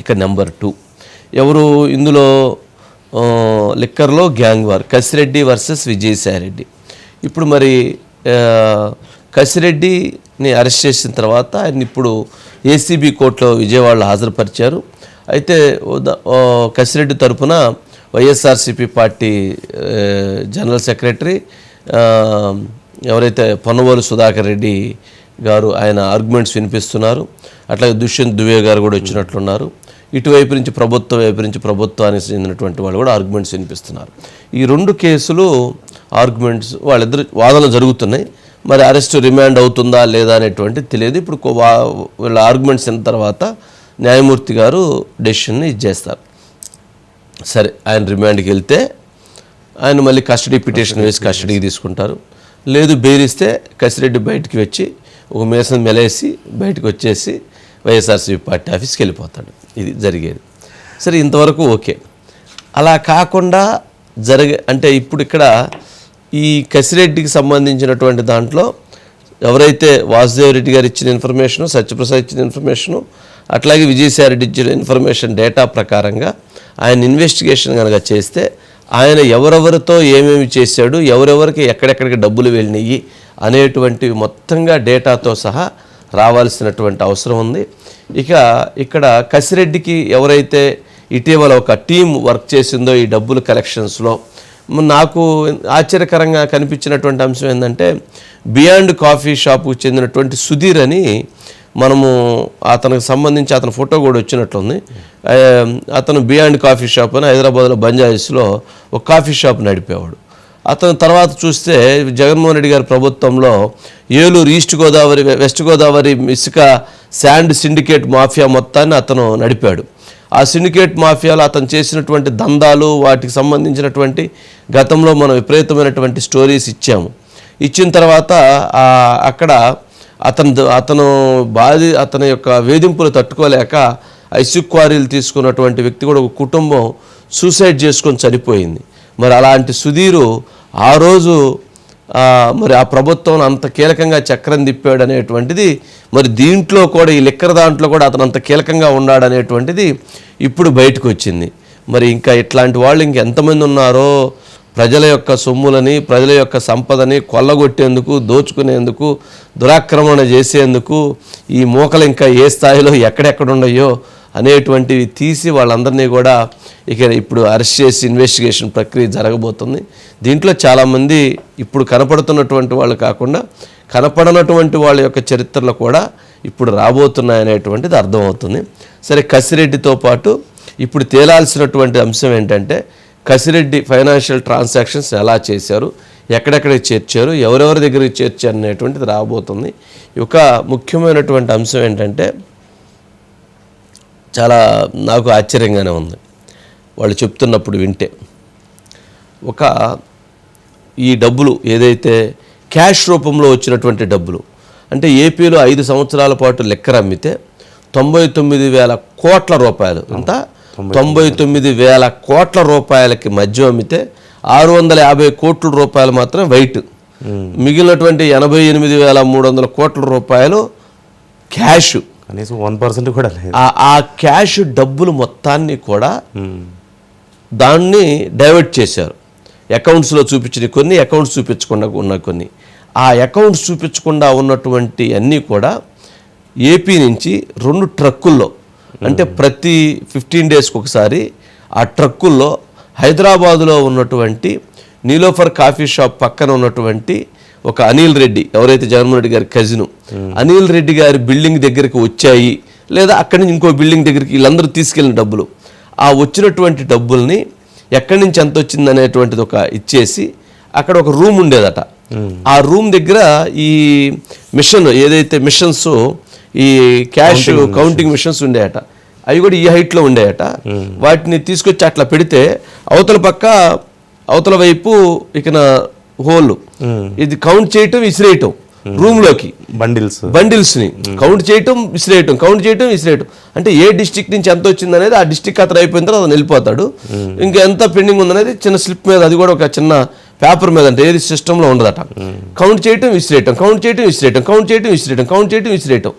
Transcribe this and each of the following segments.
ఇక number two. ఎవరు ఇందులో లిక్కర్లో gang war Kasireddy versus Vijayasai Reddy. ఇప్పుడు మరి కసిరెడ్డిని అరెస్ట్ చేసిన తర్వాత ఆయన ఇప్పుడు ఏసీబీ కోర్టులో విజయవాడలో హాజరుపరిచారు. అయితే కసిరెడ్డి తరపున వైఎస్ఆర్సీపీ పార్టీ జనరల్ సెక్రటరీ ఎవరైతే పొన్నవోలు సుధాకర్ రెడ్డి గారు ఆయన ఆర్గ్యుమెంట్స్ వినిపిస్తున్నారు. అట్లాగే దుష్యంత్ దువే గారు కూడా వచ్చినట్లున్నారు. ఇటువైపు నుంచి ప్రభుత్వం వైపు నుంచి ప్రభుత్వానికి చెందినటువంటి వాళ్ళు కూడా ఆర్గ్యుమెంట్స్ వినిపిస్తున్నారు. ఈ రెండు కేసులు ఆర్గ్యుమెంట్స్ వాళ్ళిద్దరు వాదనలు జరుగుతున్నాయి. మరి అరెస్ట్ రిమాండ్ అవుతుందా లేదా అనేటువంటి తెలియదు. ఇప్పుడు వీళ్ళ ఆర్గ్యుమెంట్స్ అయిన తర్వాత న్యాయమూర్తి గారు డెసిషన్ని ఇచ్చేస్తారు సరే ఆయన రిమాండ్కి వెళ్తే ఆయన మళ్ళీ కస్టడీ పిటిషన్ వేసి కస్టడీకి తీసుకుంటారు. లేదు బెయిల్ ఇస్తే కసిరెడ్డి బయటికి వచ్చి ఒక మేసం మెలేసి బయటకు వచ్చేసి వైఎస్ఆర్సీపీ పార్టీ ఆఫీస్కి వెళ్ళిపోతాడు. ఇది జరిగేది. సరే ఇంతవరకు ఓకే. అలా కాకుండా జరిగే అంటే ఇప్పుడు ఇక్కడ ఈ కసిరెడ్డికి సంబంధించినటువంటి దాంట్లో ఎవరైతే వాసుదేవ్ రెడ్డి గారు ఇచ్చిన ఇన్ఫర్మేషను సత్యప్రసాద్ ఇచ్చిన ఇన్ఫర్మేషను అట్లాగే విజయసాయి రెడ్డి ఇచ్చిన ఇన్ఫర్మేషన్ డేటా ప్రకారంగా ఆయన ఇన్వెస్టిగేషన్ కనుక చేస్తే ఆయన ఎవరెవరితో ఏమేమి చేశాడు ఎవరెవరికి ఎక్కడెక్కడికి డబ్బులు వెళ్ళినాయి అనేటువంటివి మొత్తంగా డేటాతో సహా రావాల్సినటువంటి అవసరం ఉంది. ఇక ఇక్కడ కసిరెడ్డికి ఎవరైతే ఇటీవల ఒక టీం వర్క్ చేసిందో ఈ డబ్బులు కలెక్షన్స్లో నాకు ఆశ్చర్యకరంగా కనిపించినటువంటి అంశం ఏంటంటే బియాండ్ కాఫీ షాప్కు చెందినటువంటి సుధీర్ అని మనము అతనికి సంబంధించి అతని ఫోటో కూడా వచ్చినట్లుంది. అతను బియాండ్ కాఫీ షాప్ అని హైదరాబాద్లో బంజాయిస్లో ఒక కాఫీ షాప్ నడిపేవాడు. అతను తర్వాత చూస్తే జగన్మోహన్ రెడ్డి గారి ప్రభుత్వంలో ఏలూరు ఈస్ట్ గోదావరి వెస్ట్ గోదావరి ఇసుక శాండ్ సిండికేట్ మాఫియా మొత్తాన్ని అతను నడిపాడు. ఆ సిండికేట్ మాఫియాలో అతను చేసినటువంటి దందాలు వాటికి సంబంధించినటువంటి గతంలో మనం విపరీతమైనటువంటి స్టోరీస్ ఇచ్చాము. ఇచ్చిన తర్వాత అక్కడ అతను అతను బాధి అతని యొక్క వేధింపులు తట్టుకోలేక ఐసిక్ క్వారీలు తీసుకున్నటువంటి వ్యక్తి కూడా ఒక కుటుంబం సూసైడ్ చేసుకొని చనిపోయింది. మరి అలాంటి సుధీరు ఆ రోజు మరి ఆ ప్రభుత్వం అంత కీలకంగా చక్రం తిప్పాడు అనేటువంటిది మరి దీంట్లో కూడా ఈ లిక్కర్ దాంట్లో కూడా అతను అంత కీలకంగా ఉన్నాడు అనేటువంటిది ఇప్పుడు బయటకు వచ్చింది మరి ఇంకా ఇట్లాంటి వాళ్ళు ఇంకెంతమంది ఉన్నారో ప్రజల యొక్క సొమ్ములని ప్రజల యొక్క సంపదని కొల్లగొట్టేందుకు దోచుకునేందుకు దురాక్రమణ చేసేందుకు ఈ మూకలు ఇంకా ఏ స్థాయిలో ఎక్కడెక్కడ ఉన్నాయో అనేటువంటివి తీసి వాళ్ళందరినీ కూడా ఇక ఇప్పుడు అరెస్ట్ చేసి ఇన్వెస్టిగేషన్ ప్రక్రియ జరగబోతుంది. దీంట్లో చాలామంది ఇప్పుడు కనపడుతున్నటువంటి వాళ్ళు కాకుండా కనపడనటువంటి వాళ్ళ యొక్క చరిత్రలు కూడా ఇప్పుడు రాబోతున్నాయనేటువంటిది అర్థమవుతుంది. సరే కసిరెడ్డితో పాటు ఇప్పుడు తేలాల్సినటువంటి అంశం ఏంటంటే కసిరెడ్డి ఫైనాన్షియల్ ట్రాన్సాక్షన్స్ ఎలా చేశారు ఎక్కడెక్కడికి చేర్చారు ఎవరెవరి దగ్గరికి చేర్చారు అనేటువంటిది రాబోతుంది. ఒక ముఖ్యమైనటువంటి అంశం ఏంటంటే చాలా నాకు ఆశ్చర్యంగానే ఉంది. వాళ్ళు చెప్తున్నప్పుడు వింటే. ఒక ఈ డబ్బులు ఏదైతే క్యాష్ రూపంలో వచ్చినటువంటి డబ్బులు అంటే ఏపీలో ఐదు సంవత్సరాల పాటు లెక్కర అమ్మితే తొంభై తొమ్మిది వేల కోట్ల రూపాయలు. ఎంత? తొంభై తొమ్మిది వేల కోట్ల రూపాయలకి మద్యం అమ్మితే ఆరు వందల యాభై కోట్ల రూపాయలు మాత్రం వైట్ మిగిలినటువంటి ఎనభై ఎనిమిది వేల మూడు వందల కోట్ల రూపాయలు క్యాష్ కనీసం వన్ పర్సెంట్ కూడా లేదు. ఆ- క్యాష్ డబ్బులు మొత్తాన్ని కూడా. దాన్ని డైవర్ట్ చేశారు. అకౌంట్స్లో చూపించిన కొన్ని అకౌంట్స్ చూపించకుండా ఉన్న కొన్ని. ఆ అకౌంట్స్ చూపించకుండా ఉన్నటువంటి అన్నీ కూడా ఏపీ నుంచి రెండు ట్రక్కుల్లో అంటే ప్రతి ఫిఫ్టీన్ డేస్కి ఒకసారి ఆ ట్రక్కుల్లో హైదరాబాదులో ఉన్నటువంటి నీలోఫర్ కాఫీ షాప్ పక్కన ఉన్నటువంటి ఒక అనిల్ రెడ్డి ఎవరైతే జగన్మోహన్ రెడ్డి గారి కజిను అనిల్ రెడ్డి గారి బిల్డింగ్ దగ్గరికి వచ్చాయి లేదా అక్కడి నుంచి ఇంకో బిల్డింగ్ దగ్గరికి వీళ్ళందరూ తీసుకెళ్ళిన డబ్బులు. ఆ వచ్చినటువంటి డబ్బుల్ని ఎక్కడి నుంచి ఎంత వచ్చింది అనేటువంటిది ఒక ఇచ్చేసి అక్కడ ఒక రూమ్ ఉండేదట. ఆ రూమ్ దగ్గర ఈ మిషన్ ఏదైతే మిషన్స్ ఈ క్యాష్ కౌంటింగ్ మిషన్స్ ఉండేయట. అవి కూడా ఈ హైట్లో ఉండేయట. వాటిని తీసుకొచ్చి అట్లా పెడితే అవతల పక్క అవతల వైపు ఇక హోల్ ఇది కౌంట్ చేయటం విసిరేయటం. రూమ్లోకి. బండిల్స్. బండిల్స్ని. కౌంట్ చేయటం విసిరేయటం. కౌంట్ చేయటం విసిరేయటం. అంటే ఏ డిస్టిక్ నుంచి ఎంత వచ్చింది అనేది ఆ డిస్టిక్ అతను అయిపోయిన తర్వాత అతను వెళ్ళిపోతాడు. ఇంకా ఎంత పెండింగ్ ఉందనేది చిన్న స్లిప్ మీద అది కూడా ఒక చిన్న పేపర్ మీద అంటే ఏది సిస్టంలో ఉండదట. కౌంట్ చేయటం విసిరేయటం. కౌంట్ చేయటం విసిరేయటం. కౌంట్ చేయటం విసిరేయటం. కౌంట్ చేయటం విసిరేయటం.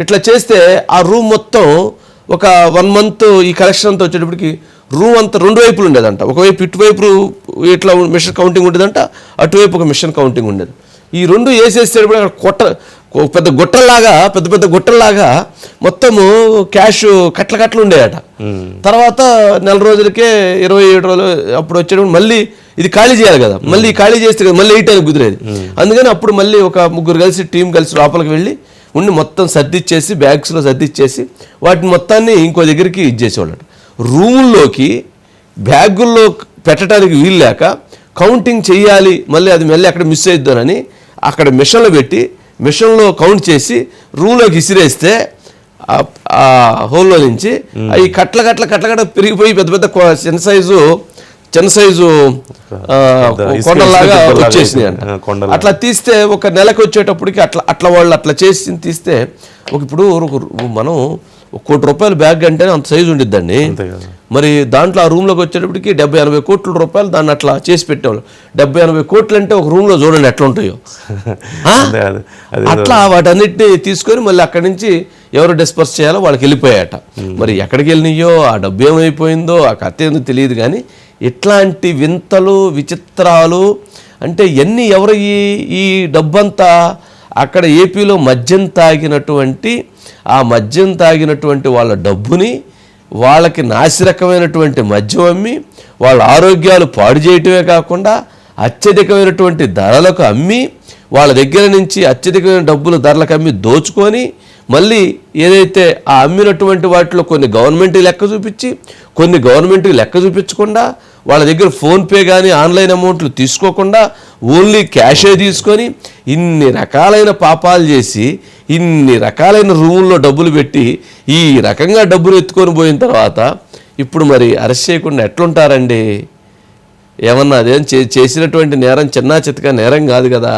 ఇట్లా చేస్తే ఆ రూమ్ మొత్తం ఒక వన్ మంత్ ఈ కలెక్షన్ అంతా వచ్చేటప్పటికి రూమ్ అంతా రెండు వైపులు ఉండేదంట. ఒకవైపు ఇటువైపు ఇట్లా మిషన్ కౌంటింగ్ ఉండేదంట అటువైపు ఒక మిషన్ కౌంటింగ్ ఉండేది. ఈ రెండు వేసేసేటప్పుడు అక్కడ కొట్ట పెద్ద గుట్టల్లాగా పెద్ద పెద్ద గుట్టల్లాగా మొత్తము క్యాష్ కట్ల కట్టలు ఉండేయట. తర్వాత నెల రోజులకే ఇరవై ఏడు రోజులు అప్పుడు వచ్చేటప్పుడు మళ్ళీ ఇది ఖాళీ చేయాలి కదా. మళ్ళీ ఖాళీ చేస్తే కదా మళ్ళీ ఎయిట్ అని కుదిరేది. అందుకని అప్పుడు మళ్ళీ ఒక ముగ్గురు కలిసి టీం కలిసి లోపలికి వెళ్ళి ఉండి మొత్తం సర్దిచ్చేసి బ్యాగ్స్లో సర్దిచ్చేసి వాటిని మొత్తాన్ని ఇంకో దగ్గరికి ఇచ్చేసేవాళ్ళట రూముల్లోకి బ్యాగుల్లో పెట్టడానికి వీలు లేక కౌంటింగ్ చెయ్యాలి మళ్ళీ అది మళ్ళీ అక్కడ మిస్ అయిద్దానని అక్కడ మిషన్లో పెట్టి మిషన్లో కౌంట్ చేసి రూమ్లోకి ఇసిరేస్తే ఆ- హోల్లో నుంచి అవి కట్ల కట్ల కట్ల కట్ల పెరిగిపోయి పెద్ద పెద్ద చిన్న సైజు చిన్న సైజు కొండలాగా వచ్చేసినాయి అంట. అట్లా తీస్తే ఒక నెలకు వచ్చేటప్పటికి అట్లా అట్లా వాళ్ళు అట్లా చేసి తీస్తే ఒక ఇప్పుడు మనం కోటి రూపాయల బ్యాగ్ అంటేనే అంత సైజు ఉండిద్దండి. మరి దాంట్లో ఆ రూమ్లోకి వచ్చేటప్పటికి డెబ్బై ఎనభై కోట్ల రూపాయలు దాన్ని అట్లా చేసి పెట్టేవాళ్ళు. డెబ్బై ఎనభై కోట్లు అంటే ఒక రూమ్లో చూడండి ఎట్లా ఉంటాయో అట్లా వాటన్నిటిని తీసుకొని మళ్ళీ అక్కడి నుంచి ఎవరు డిస్పర్స్ చేయాలో వాళ్ళకి వెళ్ళిపోయాట మరి ఎక్కడికి వెళ్ళినాయో ఆ డబ్బు ఏమైపోయిందో ఆ కథ ఏందో తెలియదు కానీ ఇట్లాంటి వింతలు విచిత్రాలు అంటే ఎన్ని ఎవరు ఈ ఈ డబ్బంతా అక్కడ ఏపీలో మద్యం తాగినటువంటి ఆ మద్యం తాగినటువంటి వాళ్ళ డబ్బుని వాళ్ళకి నాసిరకమైనటువంటి మద్యం అమ్మి వాళ్ళ ఆరోగ్యాలు పాడు చేయటమే కాకుండా అత్యధికమైనటువంటి ధరలకు అమ్మి వాళ్ళ దగ్గర నుంచి అత్యధికమైన డబ్బులు ధరలకు అమ్మి దోచుకొని మళ్ళీ ఏదైతే ఆ అమ్మినటువంటి వాటిలో కొన్ని గవర్నమెంట్ లెక్క చూపించి కొన్ని గవర్నమెంట్ లెక్క చూపించకుండా వాళ్ళ దగ్గర ఫోన్పే కానీ ఆన్లైన్ అమౌంట్లు తీసుకోకుండా ఓన్లీ క్యాషే తీసుకొని ఇన్ని రకాలైన పాపాలు చేసి ఇన్ని రకాలైన రూముల్లో డబ్బులు పెట్టి ఈ రకంగా డబ్బులు ఎత్తుకొని పోయిన తర్వాత ఇప్పుడు మరి అరెస్ట్ చేయకుండా ఎట్లుంటారండి? ఏమన్నా అదేం చే- చేసినటువంటి నేరం చిన్నా చితక నేరం కాదు కదా.